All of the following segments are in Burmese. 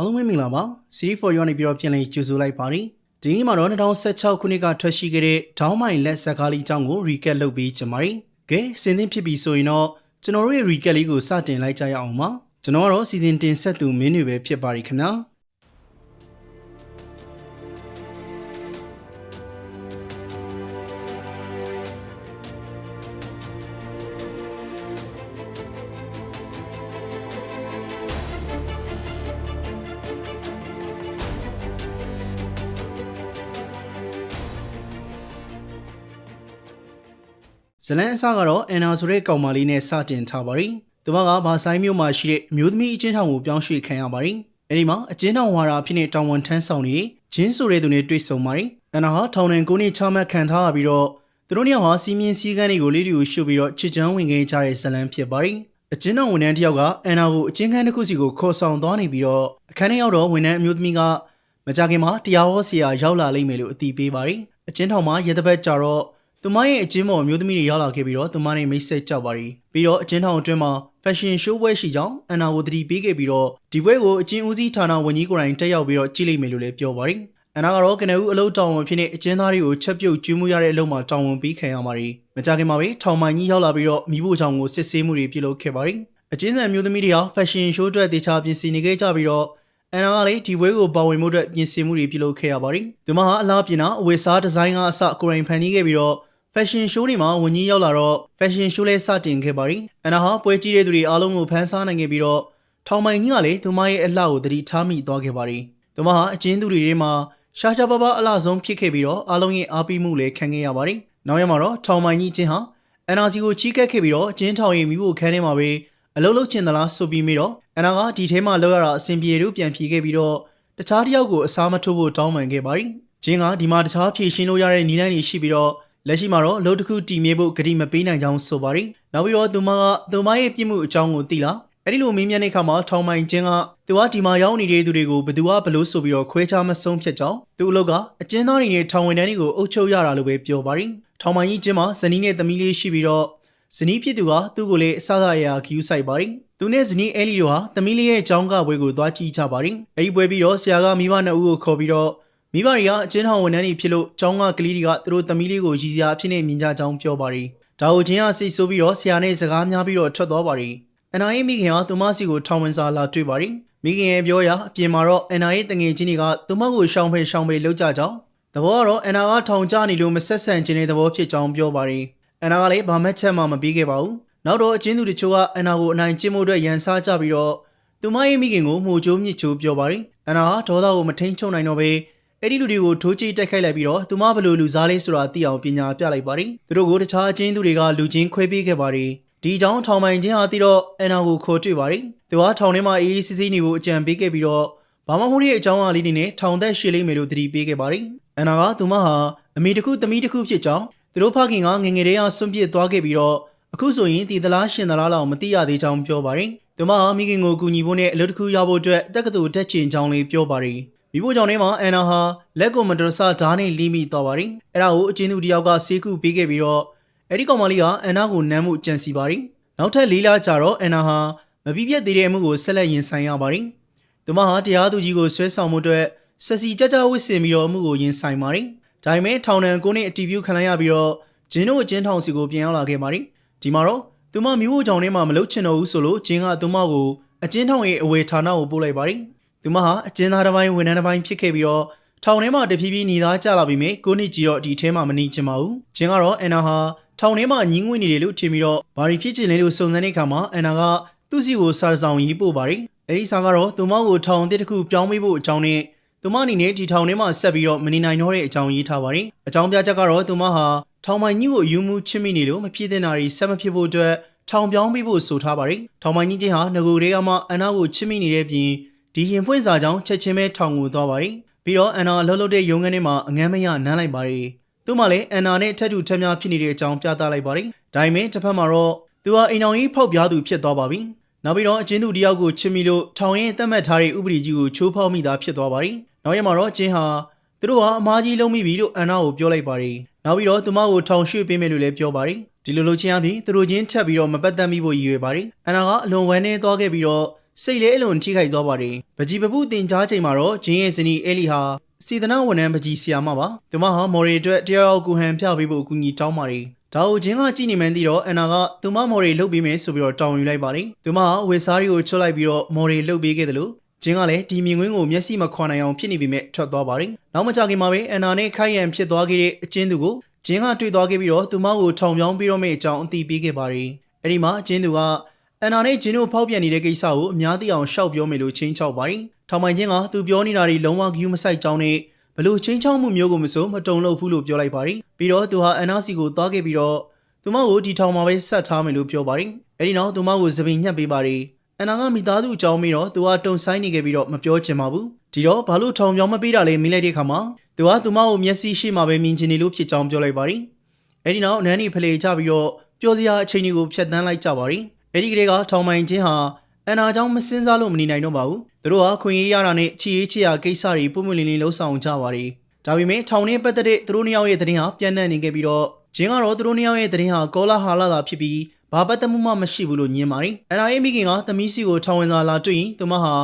အားလုံးပဲမင်္ဂလာပါ Series for You နေပြီးတော့ပြန်လည်ကြိုဆိုလိုက်ပါတယ်ဒီနေ့မှာတော့2016ခုနှစ်ကထွက်ရှိခဲ့တဲ့ဒေါင်းမိုင်လက်ဇာကားလေးအကြောင်းကို recap လုပ်ပေးချင်ပါတယ်ကဲစင်သင်းဖြစ်ပြီဆိုရင်တော့ကျွန်တော်တို့ရဲ့ recap လေးကိုစတင်လိုက်ကြရအောင်ပါကျွန်တော်ကတော့စီစဉ်တင်ဆက်သူမင်းတွေပဲဖြစ်ပါတယ်ခင်ဗျာ ဇလန်အစကတော့အန်နာဆိုတဲ့ကောင်မလေးနဲ့စတင်ထားပါရီသူမကဘာဆိုင်မြို့မှာရှိတဲ့အမျိုးသမီးအချင်းထောင်ကိုပြောင်းရွှေ့ခံရပါရီအဲဒီမှာအချင်းထောင်ဝါရာဖြစ်နေတောင်ဝန်ထမ်းဆောင်နေတဲ့ဂျင်းဆိုတဲ့သူနဲ့တွေ့ဆုံပါရီအန်နာဟာထောင်တွင်ကိုနှစ်ချမှတ်ခံထားရပြီးတော့သူတို့နှစ်ယောက်ဟာစီမင်းစည်းကမ်းတွေကိုလေးတွေကိုရှုပ်ပြီးတော့ချစ်ချမ်းဝင်ခဲ့ကြတဲ့ဇလန်ဖြစ်ပါရီအချင်းတော်ဝန်ထမ်းတစ်ယောက်ကအန်နာကိုအချင်းခန်းတစ်ခုစီကိုခေါ်ဆောင်သွားနေပြီးတော့အခန်းထဲရောက်တော့ဝန်ထမ်းအမျိုးသမီးကမကြခင်မှာတရားဟောဆရာရောက်လာလိမ့်မယ်လို့အတိပေးပါရီအချင်းထောင်မှာရတဲ့ဘက်ကြတော့ သူမရဲ့အကျဉ်းပေါ်အမျိုးသမီးတွေရောက်လာခဲ့ပြီးတော့သူမနဲ့မိတ်ဆက်ကြပါရီပြီးတော့အကျဉ်းထောင်အတွင်းမှာ fashion show ပွဲရှိကြောင်းအန်နာကိုတတိပေးခဲ့ပြီးတော့ဒီပွဲကိုအကျဉ်းဦးစီးဌာနဝန်ကြီးကိုယ်တိုင်တက်ရောက်ပြီးတော့ကြည့်လိမ့်မယ်လို့လည်းပြောပါရီအန်နာကတော့ကနဦးအလုပ်တောင်းဝန်ဖြစ်နေအကျဉ်းသားတွေကိုချက်ပြုတ်ကျွေးမှုရတဲ့အလုပ်မှာတောင်းဝန်ပေးခံရပါရီမကြခင်မှာပဲထောင်မိုင်ကြီးရောက်လာပြီးတော့မိဖို့ချောင်ကိုစစ်ဆေးမှုတွေပြုလုပ်ခဲ့ပါရီအကျဉ်းဆန်မျိုးသမီးတွေဟာ fashion show အတွက်တေချာပြင်ဆင်နေခဲ့ကြပြီးတော့အန်နာကလည်းဒီပွဲကိုပါဝင်မှုအတွက်ပြင်ဆင်မှုတွေပြုလုပ်ခဲ့ရပါတယ်။သူမဟာအလားပြင်တာအဝယ်စားဒီဇိုင်းကအစကိုရိုင်းဖန်တီးခဲ့ပြီးတော့ fashion show တွေမှာဝန်ကြီးရောက်လာတော့ fashion show လေးစတင်ခဲ့ပါရီ။အန်နာဟာပွဲကြီးတဲ့သူတွေအားလုံးကိုဖန်ဆားနိုင်ခဲ့ပြီးတော့ထောင်မိုင်ကြီးကလည်းသူမရဲ့အလှကိုတတိထားမိသွားခဲ့ပါရီ။သူမဟာအကျဉ်းသူတွေထဲမှာရှားရှားပါးပါးအလှဆုံးဖြစ်ခဲ့ပြီးတော့အားလုံးရဲ့အားပေးမှုလည်းခံခဲ့ရပါရီ။နောက်ရမှာတော့ထောင်မိုင်ကြီးချင်းဟာအန်နာစီကိုချီးကပ်ခဲ့ပြီးတော့အကျဉ်းထောင်ရဲ့မိဖို့ခန်းထဲမှာပဲအလုံးလုံးချင်သလားဆိုပြီးမိတော့အန်နာကဒီထဲမှာလောက်ရတာအဆင်ပြေလို့ပြန်ဖြေခဲ့ပြီးတော့တခြားတစ်ယောက်ကိုအစားမထိုးဖို့တောင်းပန်ခဲ့ပါရီ။ချင်းကဒီမှာတခြားဖြေရှင်းလို့ရတဲ့နည်းလမ်းတွေရှိပြီးတော့ လက်ရှိမှာတော့အလုပ်တစ်ခုတည်မြဲဖို့ဂတိမပေးနိုင်ကြောင်းဆိုပါရီနောက်ပြီးတော့သူမကသူမရဲ့ပြစ်မှုအကြောင်းကိုသိလားအဲ့ဒီလိုမင်းမြတ်တဲ့ခါမှာထောင်မိုင်ချင်းကသူကဒီမှာရောက်နေတဲ့သူတွေကိုဘယ်သူကဘလို့ဆိုပြီးတော့ခွဲခြားမဆုံးဖြစ်ကြောင်းသူ့အလုပ်ကအကျဉ်းသားတွေနဲ့ထောင်ဝင်တန်းတွေကိုအုပ်ချုပ်ရတာလို့ပဲပြောပါရီထောင်မိုင်ကြီးချင်းမှာဇနီးနဲ့သမီးလေးရှိပြီးတော့ဇနီးဖြစ်သူကသူ့ကိုလည်းအဆအဆရာခီးယူဆိုင်ပါရီသူနဲ့ဇနီးအဲလီတို့ဟာသမီးလေးရဲ့အကြောင်းကပွဲကိုသွားကြည့်ကြပါရီအဲ့ဒီပွဲပြီးတော့ဆရာကမိဘနှစ်ဦးကိုခေါ်ပြီးတော့ မိဘတွေကအကျဉ်းထောင်ဝန်ထမ်းတွေဖြစ်လို့ကျောင်းကကလေးတွေကသူတို့သမီးလေးကိုရည်စရာအဖြစ်နဲ့မြင်ကြကြောင်းပြောပါရီဒါကိုချင်းကစိတ်ဆိုးပြီးတော့ဆရာနဲ့စကားများပြီးတော့ထွက်သွားပါရီအန်နာရဲ့မိခင်ကသူမစီကိုထောင်ဝင်စာလာတွေ့ပါရီမိခင်ရဲ့ပြောရာအပြင်မှာတော့အန်နာရဲ့တငယ်ချင်းတွေကသူမကိုရှောင်ဖယ်ရှောင်ဖယ်လုပ်ကြကြောင်းသဘောကတော့အန်နာကထောင်ကျနေလို့မဆက်ဆံခြင်းတဲ့သဘောဖြစ်ကြောင်းပြောပါရီအန်နာကလည်းဘာမှချက်မှမပြီးခဲ့ပါဘူးနောက်တော့အချင်းသူတချို့ကအန်နာကိုအနိုင်ကျင့်မှုအတွက်ရန်စားကြပြီးတော့သူမရဲ့မိခင်ကိုမှုချိုးမြစ်ချိုးပြောပါရီအန်နာကဒေါသကိုမထိန်ချုပ်နိုင်တော့ဘဲ အဲ့ဒီလူတွေကိုထိုးကြိတ်တိုက်ခိုက်လိုက်ပြီးတော့သူမဘယ်လိုလူစားလေးဆိုတာသိအောင်ပညာပြလိုက်ပါရီသူတို့ကိုတခြားအချင်းသူတွေကလူချင်းခွဲပေးခဲ့ပါရီဒီအကြောင်းထောင်ပိုင်ချင်းဟာသိတော့အန်နာကိုခေါ်တွေ့ပါရီသူကထောင်ထဲမှာအေးအေးဆေးဆေးနေဖို့အကြံပေးခဲ့ပြီးတော့ဘာမှမဟုတ်တဲ့အကြောင်းအလေးတွေနဲ့ထောင်သက်ရှည်လိမ့်မယ်လို့သတိပေးခဲ့ပါရီအန်နာကသူမဟာအမေတစ်ခုသမီးတစ်ခုဖြစ်ကြောင်းသူတို့ဖခင်ကငငယ်တည်းကဆွန့်ပစ်သွားခဲ့ပြီးတော့အခုဆိုရင်တည်သလားရှင်သလားလောက်မသိရသေးကြောင်းပြောပါရင်သူမဟာမိခင်ကိုကူညီဖို့နဲ့အလုပ်တစ်ခုရဖို့အတွက်တက္ကသိုလ်တက်ချင်ကြောင်းလေးပြောပါရင် မိဖို့ကြောင့်ထဲမှာအန်နာဟာလက်ကိုမတော်ဆဓာတ်နဲ့လီးမိသွားပါရင်အဲ့ဒါကိုအချင်းသူတယောက်ကဆေးကုပေးခဲ့ပြီးတော့အဲ့ဒီကောင်မလေးကအန်နာကိုနမ်းမှုကြံစီပါရင်နောက်ထပ်လေးလကြာတော့အန်နာဟာမပြည့်ပြည့်သေးတဲ့အမှုကိုဆက်လက်ရင်ဆိုင်ရပါရင်သူမဟာတရားသူကြီးကိုဆွဲဆောင်မှုအတွက်ဆက်စီကြကြဝစ်စင်ပြီးတော့အမှုကိုရင်ဆိုင်ပါရင်ဒါပေမဲ့ထောင်ဒဏ်ကိုနဲ့အတီးပြုခံလိုက်ရပြီးတော့ဂျင်းတို့အကျဉ်းထောင်စီကိုပြန်ရောက်လာခဲ့ပါရင်ဒီမှာတော့သူမမျိုးဝကြောင်ထဲမှာမလုတ်ချင်တော့ဘူးဆိုလို့ဂျင်းကသူမကိုအကျဉ်းထောင်ရဲ့အဝေဌာနကိုပို့လိုက်ပါတယ်။ သူမဟာအကျဉ်းသားတစ်ပိုင်းဝန်ထမ်းတစ်ပိုင်းဖြစ်ခဲ့ပြီးတော့ထောင်ထဲမှာတဖြည်းဖြည်းနေသားကြလာပြီးမြဲကိုနစ်ကြီးတော့ဒီထဲမှာမနေချင်ပါဘူး။ဂျင်းကတော့အန်နာဟာထောင်ထဲမှာညင်းငွေနေတယ်လို့ထင်ပြီးတော့ဘာရီဖြစ်ချင်လဲလို့စုံစမ်းတဲ့အခါမှာအန်နာကသူ့စီကိုစာဆောင်ရေးပို့ပါတယ်။အဲဒီစာကတော့သူမကိုထောင်အသစ်တစ်ခုပြောင်းပေးဖို့အကြောင်းနဲ့သူမအနေနဲ့ဒီထောင်ထဲမှာဆက်ပြီးတော့မနေနိုင်တော့တဲ့အကြောင်းရေးထားပါတယ်။အကြောင်းပြချက်ကတော့သူမဟာထောင်မိုင်ကြီးကိုယူမှုချစ်မိနေလို့မဖြစ်တဲ့နာရီဆက်မဖြစ်ဖို့အတွက်ထောင်ပြောင်းပေးဖို့ဆိုထားပါတယ်။ထောင်မိုင်ကြီးချင်းဟာငကိုတွေကမှအန်နာကိုချစ်မိနေတဲ့ပြင် ဒီရင်ဖွင့်စာကြောင့်ချက်ချင်းပဲထောင်ကိုသွားပါတယ်။ပြီးတော့အန်နာလှုပ်လှုပ်တဲ့ရုံးခန်းထဲမှာအငမ်းမရနမ်းလိုက်ပါတယ်။သူ့မှာလည်းအန်နာနဲ့ထက်တူထက်များဖြစ်နေတဲ့အကြောင်းပြသလိုက်ပါတယ်။ဒါပေမဲ့တစ်ဖက်မှာတော့သူဟာအိမ်အောင်ကြီးဖောက်ပြားသူဖြစ်သွားပါပြီ။နောက်ပြီးတော့အချင်းသူတယောက်ကိုချစ်မိလို့ထောင်ရင်တတ်မှတ်ထားတဲ့ဥပဒေကြီးကိုချိုးဖောက်မိတာဖြစ်သွားပါတယ်။နောက်ရက်မှာတော့အချင်းဟာသူတို့ဟာအမားကြီးလုံးမိပြီလို့အန်နာကိုပြောလိုက်ပါတယ်။နောက်ပြီးတော့သူမကိုထောင်ရွှေ့ပေးမယ်လို့လည်းပြောပါတယ်။ဒီလိုလိုချင်းအပြင်သူတို့ချင်းထပ်ပြီးတော့မပတ်သက်မိဖို့ရည်ရွယ်ပါတယ်။အန်နာကအလွန်ဝမ်းနည်းသွားခဲ့ပြီးတော့ စိတ်လဲအလွန်ထိခိုက်သွားပါတယ်ပကြီးပပုတင်ကြားချိန်မှာတော့ဂျင်းရဲ့ဇနီးအဲလီဟာစီဒနာဝန်ထမ်းပကြီးဆီယာမပါသူမဟာမော်ရီအတွက်တရားရောက်ကူဟန်ပြပေးဖို့အကူအညီတောင်းပါတယ်ဒါကိုဂျင်းကကြည့်နေမှန်းသိတော့အန်နာကသူမမော်ရီလှုပ်ပေးမယ်ဆိုပြီးတော့တောင်းယူလိုက်ပါတယ်သူမဟာဝေစားရီကိုချွတ်လိုက်ပြီးတော့မော်ရီလှုပ်ပေးခဲ့တယ်လို့ဂျင်းကလည်းဒီမြင်ကွင်းကိုမျက်စိမခွာနိုင်အောင်ဖြစ်နေပြီမဲ့ထွက်သွားပါတယ်နောက်မကြခင်မှာပဲအန်နာနဲ့ခိုင်ရန်ဖြစ်သွားခဲ့တဲ့အချင်းသူကိုဂျင်းကတွေ့သွားခဲ့ပြီးတော့သူမကိုထောင်ပြောင်းပြီးတော့မဲ့အကြောင်းအသိပေးခဲ့ပါတယ်အဲ့ဒီမှာအချင်းသူက အန်နာနဲ့ဂျင်းတို့ဖောက်ပြန်နေတဲ့ကိစ္စကိုအများသိအောင်ရှောက်ပြောမယ်လို့ချင်းချောက်ပါတယ်ထောင်ပိုင်ချင်းကသူပြောနေတာတွေလုံးဝဂယူးမဆိုင်ကြောင်းနဲ့ဘလို့ချင်းချောက်မှုမျိုးကိုမစိုးမတုံလို့ဘူးလို့ပြောလိုက်ပါတယ်ပြီးတော့သူဟာအန်နာစီကိုသွားခဲ့ပြီးတော့သူမကိုဒီထောင်မှာပဲဆက်ထားမယ်လို့ပြောပါတယ်အဲ့ဒီနောက်သူမကိုသပင်ညှက်ပေးပါတယ်အန်နာကမိသားစုအကြောင်းပြီးတော့သူကတုံဆိုင်နေခဲ့ပြီးတော့မပြောချင်ပါဘူးဒီတော့ဘာလို့ထောင်ပြောင်းမပေးတာလဲမိလိုက်တဲ့ခါမှာသူကသူမကိုမျက်စိရှိမှပဲမြင်ချင်နေလို့ဖြစ်ကြောင်းပြောလိုက်ပါတယ်အဲ့ဒီနောက်နန်းနီဖလေချပြီးတော့ပျော်စရာအချိန်တွေကိုဖျက်ဆီးလိုက်ကြပါတယ် အဲ့ဒီကလေးကထောင်ပိုင်ချင်းဟာအန်နာကြောင့်မစင်းစားလို့မနေနိုင်တော့ပါဘူးသူတို့ကခွင့်ရေးရတာနဲ့ချီရေးချီရကိစ္စတွေပုံမှန်လင်းလင်းလှုပ်ဆောင်ကြပါတယ်ဒါပေမဲ့ထောင်နဲ့ပတ်သက်တဲ့သူတို့နှစ်ယောက်ရဲ့သတင်းဟာပြန့်နှံ့နေခဲ့ပြီးတော့ဂျင်းကတော့သူတို့နှစ်ယောက်ရဲ့သတင်းဟာကောလာဟာလာသာဖြစ်ပြီးဘာပတ်သက်မှုမှမရှိဘူးလို့ညင်းပါတယ်အန်နာရဲ့မိခင်ကသမီးစီကိုထောင်ဝင်စာလာတွေ့ရင်သူမဟာ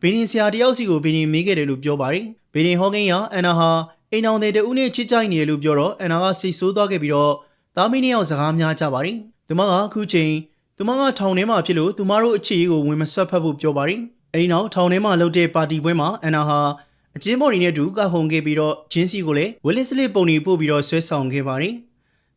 ဘင်းရင်ဆရာတယောက်စီကိုဘင်းရင်မေးခဲ့တယ်လို့ပြောပါတယ်ဘင်းရင်ဟောကင်းကအန်နာဟာအိမ်အောင်တဲ့တူနဲ့ချစ်ကြိုက်နေတယ်လို့ပြောတော့အန်နာကစိတ်ဆိုးသွားခဲ့ပြီးတော့သားမီးနှစ်ယောက်စကားများကြပါတယ်သူမကအခုချိန် သူမကထောင်ထဲမှာဖြစ်လို့သူမတို့အခြေအရေးကိုဝင်မဆွတ်ဖက်ဖို့ပြောပါတယ်အဲဒီနောက်ထောင်ထဲမှာလုပ်တဲ့ပါတီပွဲမှာအန်နာဟာအချင်းမော်ရီနဲ့တူကဟုန်ခဲ့ပြီးတော့ဂျင်းစီကိုလည်းဝီလစ်စလစ်ပုံနေပို့ပြီးတော့ဆွဲဆောင်ခဲ့ပါတယ်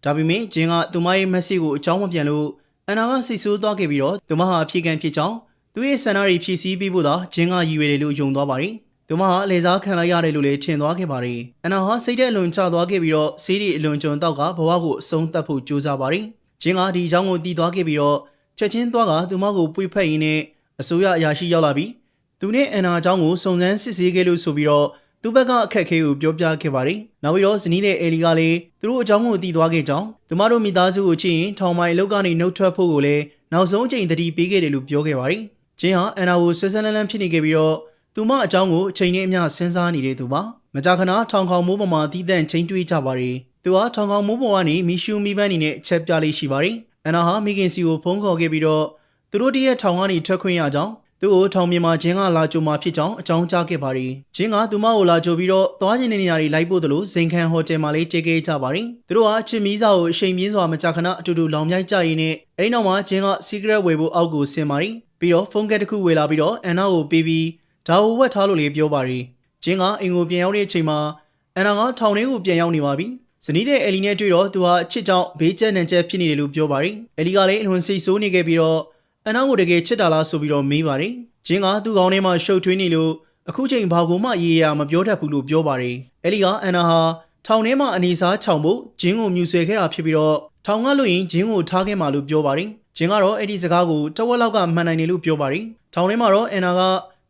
ဒါပေမဲ့ဂျင်းကသူမရဲ့မက်ဆေ့ကိုအကြောင်းမပြန်လို့အန်နာကစိတ်ဆိုးသွားခဲ့ပြီးတော့သူမဟာအဖြေခံဖြစ်ကြောင်းသူရဲ့ဆန္ဒတွေဖြည့်ဆည်းပြီးဖို့သာဂျင်းကရည်ရွယ်တယ်လို့ယုံသွားပါတယ်။သူမဟာလေစားခံလိုက်ရတယ်လို့လည်းထင်သွားခဲ့ပါတယ်။အန်နာဟာစိတ်တဲ့အလွန်ချသွားခဲ့ပြီးတော့ဆေးရီအလွန်ကျွံတောက်ကဘဝကိုအဆုံးသတ်ဖို့ကြိုးစားပါတယ်။ ဂျင်းကဒီအကြောင်းကိုတည်သွားခဲ့ပြီးတော့ချက်ချင်းသွားကသူမကိုပွေဖက်ရင်းနဲ့အစိုးရအရာရှိရောက်လာပြီးသူနဲ့အန်နာအကြောင်းကိုစုံစမ်းစစ်ဆေးခဲ့လို့ဆိုပြီးတော့သူဘက်ကအခက်အခဲကိုပြောပြခဲ့ပါတယ်။နောက်ပြီးတော့ဇနီးတဲ့အဲလီကလည်းသူတို့အကြောင်းကိုတည်သွားခဲ့ကြောင်းသူမတို့မိသားစုကိုချစ်ရင်ထောင်မိုင်အလုပ်ကနေနှုတ်ထွက်ဖို့ကိုလည်းနောက်ဆုံးအချိန်တတိပေးခဲ့တယ်လို့ပြောခဲ့ပါတယ်။ဂျင်းဟာအန်နာကိုဆွဲဆွဲလန်းလန်းဖြစ်နေခဲ့ပြီးတော့သူမအကြောင်းကိုအချိန်နဲ့အမျှစဉ်းစားနေတဲ့သူပါ။မကြာခဏထောင်ခေါင်မိုးပေါ်မှာတည်တံ့ချင်းတွေးကြပါတယ်။ သူဟာထောင်ခေါင်မိုးပေါ်ကနေမီရှူမီပန်းနေနဲ့အချက်ပြလေးရှိပါတယ်။အန်နာဟာမိခင်စီကိုဖုန်းခေါ်ခဲ့ပြီးတော့သူတို့တည်းရဲ့ထောင်ကနေထွက်ခွင့်ရကြောင်းသူ့ကိုထောင်မြေမှာဂျင်းကလာကြိုမှာဖြစ်ကြောင်းအကြောင်းကြားခဲ့ပါတယ်။ဂျင်းကသူမကိုလာကြိုပြီးတော့သွားကျင်တဲ့နေရာတွေလိုက်ပို့တယ်လို့ဇင်ခန်ဟိုတယ်မှာလေးကြေခဲ့ကြပါတယ်။သူတို့ဟာချစ်မီးစာကိုအချိန်မြင့်စွာမကြာခဏအတူတူလောင်မြိုက်ကြရင်းနဲ့အဲဒီနောက်မှာဂျင်းက secret ဝယ်ဖို့အောက်ကိုဆင်းပါတယ်။ပြီးတော့ဖုန်းကက်တစ်ခုဝယ်လာပြီးတော့အန်နာကိုပေးပြီးဒါကိုဝက်ထားလို့လေးပြောပါတယ်။ဂျင်းကအင်ကိုပြန်ရောက်တဲ့အချိန်မှာအန်နာကထောင်ထဲကိုပြန်ရောက်နေပါပြီ။ ဇနီးတဲ့အယ်လီနဲ့တွေ့တော့သူဟာချစ်ကြောင်ဘေးကျက်နံကျက်ဖြစ်နေတယ်လို့ပြောပါတယ်။အယ်လီကလည်းအလွန်စိတ်ဆိုးနေခဲ့ပြီးတော့အန်နာကိုတကယ်ချစ်တာလားဆိုပြီးတော့မေးပါတယ်။ဂျင်းကသူ့ကောင်းထဲမှာရှုပ်ထွေးနေလို့အခုချိန်ဘာကိုမှရေရာမပြောတတ်ဘူးလို့ပြောပါတယ်။အယ်လီကအန်နာဟာထောင်ထဲမှာအနေစားချောင်ဖို့ဂျင်းကိုမြူဆွဲခဲ့တာဖြစ်ပြီးတော့ထောင်ကလို့ရင်ဂျင်းကိုထားခဲ့မှလို့ပြောပါတယ်။ဂျင်းကတော့အဲ့ဒီစကားကိုတဝက်လောက်ကမှန်နိုင်တယ်လို့ပြောပါတယ်။ထောင်ထဲမှာတော့အန်နာက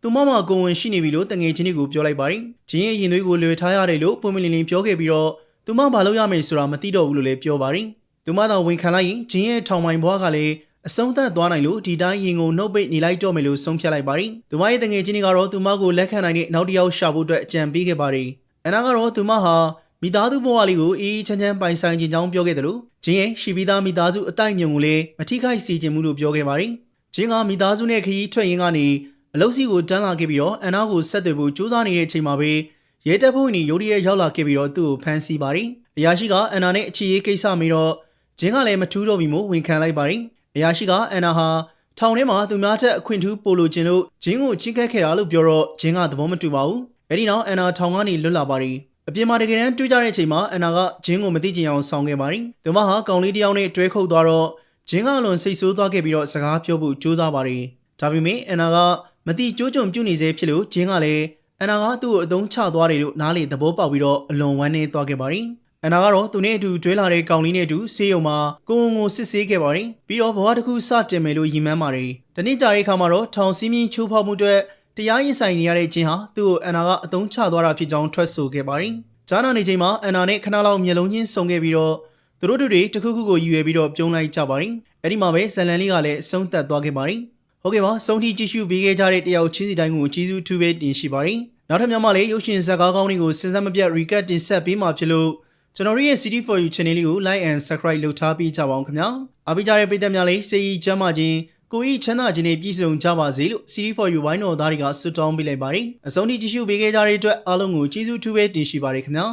သူမမကိုဝင်ရှိနေပြီလို့တငယ်ချင်းတွေကိုပြောလိုက်ပါတယ်။ဂျင်းရဲ့ရင်သွေးကိုလွယ်ထားရတယ်လို့ပုံမလင်းလင်းပြောခဲ့ပြီးတော့ သူမဘာလုပ်ရမယ်ဆိုတာမသိတော့ဘူးလို့လည်းပြောပါတယ်။သူမတော့ဝင်ခံလိုက်ရင်ဂျင်းရဲ့ထောင်မိုင်ဘွားကလည်းအဆုံးသတ်သွားနိုင်လို့ဒီတိုင်းရင်ကိုနှုတ်ပိတ်နေလိုက်တော့မယ်လို့ဆုံးဖြတ်လိုက်ပါတယ်။သူမရဲ့တငယ်ချင်းတွေကတော့သူမကိုလက်ခံနိုင်တဲ့နောက်တစ်ယောက်ရှာဖို့အတွက်အကြံပေးခဲ့ပါတယ်။အနာကတော့သူမဟာမိသားစုဘဝလေးကိုအေးအေးချမ်းချမ်းပိုင်ဆိုင်ခြင်းကြောင်းပြောခဲ့တယ်လို့ဂျင်းရဲ့ရှိပြီးသားမိသားစုအတိုက်မြုံကိုလည်းမထိခိုက်စေခြင်းမှုလို့ပြောခဲ့ပါတယ်။ဂျင်းကမိသားစုနဲ့ခရီးထွက်ရင်းကနေအလုပ်စီကိုတန်းလာခဲ့ပြီးတော့အန်နာကိုဆက်သွယ်ဖို့ကြိုးစားနေတဲ့အချိန်မှာပဲ ရဲတပ်ဖွဲ့ဝင်တွေရိုးရဲရောက်လာခဲ့ပြီးတော့သူ့ကိုဖမ်းဆီးပါတယ်။အရာရှိကအန်နာနဲ့အခြေရေးကိစ္စမေးတော့ဂျင်းကလည်းမထူးတော့ပြီမို့ဝန်ခံလိုက်ပါတယ်။အရာရှိကအန်နာဟာထောင်ထဲမှာသူများထက်အခွင့်ထူးပို့လို့ခြင်းလို့ဂျင်းကိုချင်းကက်ခဲ့တာလို့ပြောတော့ဂျင်းကသဘောမတူပါဘူး။အဲဒီနောက်အန်နာထောင်ကနေလွတ်လာပါတယ်။အပြင်မှာတကယ်တမ်းတွေ့ကြတဲ့အချိန်မှာအန်နာကဂျင်းကိုမသိချင်အောင်ဆောင်ခဲ့ပါတယ်။သူမဟာကောင်လေးတစ်ယောက်နဲ့တွဲခုတ်သွားတော့ဂျင်းကအလွန်စိတ်ဆိုးသွားခဲ့ပြီးတော့စကားပြောဖို့ကြိုးစားပါတယ်။ဒါပေမဲ့အန်နာကမတိကြိုးကြုံပြုတ်နေစေဖြစ်လို့ဂျင်းကလည်း အန်နာကသူ့ကိုအသုံးချသွားတယ်လို့နားလေသဘောပေါက်ပြီးတော့အလွန်ဝမ်းနည်းသွားခဲ့ပါတယ်။အန်နာကတော့သူနဲ့အတူတွဲလာတဲ့ကောင်လေးနဲ့အတူဆေးရုံမှာကိုုံကိုစစ်ဆေးခဲ့ပါတယ်။ပြီးတော့ဘဝတစ်ခုစတင်မယ်လို့ရည်မှန်းပါတယ်။တနေ့ကြာတဲ့အခါမှာတော့ထောင်စီးမြင့်ချိုးဖောက်မှုတွေတရားရင်ဆိုင်နေရတဲ့ချင်းဟာသူ့ကိုအန်နာကအသုံးချသွားတာဖြစ်ကြောင်းထွက်ဆိုခဲ့ပါတယ်။ဂျာနာနေချိန်မှာအန်နာနဲ့ခဏလောက်မျက်လုံးချင်းစုံခဲ့ပြီးတော့သူတို့တို့တွေတစ်ခုခုကိုယူရပြီးတော့ပြုံးလိုက်ကြပါတယ်။အဲ့ဒီမှာပဲဇလန်လေးကလည်းအဆုံးသတ်သွားခဲ့ပါတယ်။ ဟုတ်ကဲ့ပါဆုံးထိကြည့်ရှုပေးခဲ့ကြတဲ့တယောက်ချင်းစီတိုင်းကိုကျေးဇူးထူးပဲတင်ရှိပါတယ်။နောက်ထပ်များမှလည်းရုပ်ရှင်ဇာတ်ကားကောင်းတွေကိုစဉ်ဆက်မပြတ် recap တင်ဆက်ပေးမှာဖြစ်လို့ကျွန်တော်တို့ရဲ့ City for You channel လေးကို like and subscribe လုပ်ထားပေးကြပါအောင်ခင်ဗျာအားပေးကြတဲ့ပရိသတ်များလေးစေရီကျမ်းမာခြင်းကိုကိုဤချမ်းသာခြင်းနဲ့ပြည့်စုံကြပါစေလို့ City for You ဝိုင်းတော်သားတွေကဆုတောင်းပေးလိုက်ပါတယ်အဆုံးထိကြည့်ရှုပေးခဲ့ကြတဲ့အတွက်အားလုံးကိုကျေးဇူးထူးပဲတင်ရှိပါတယ်ခင်ဗျာ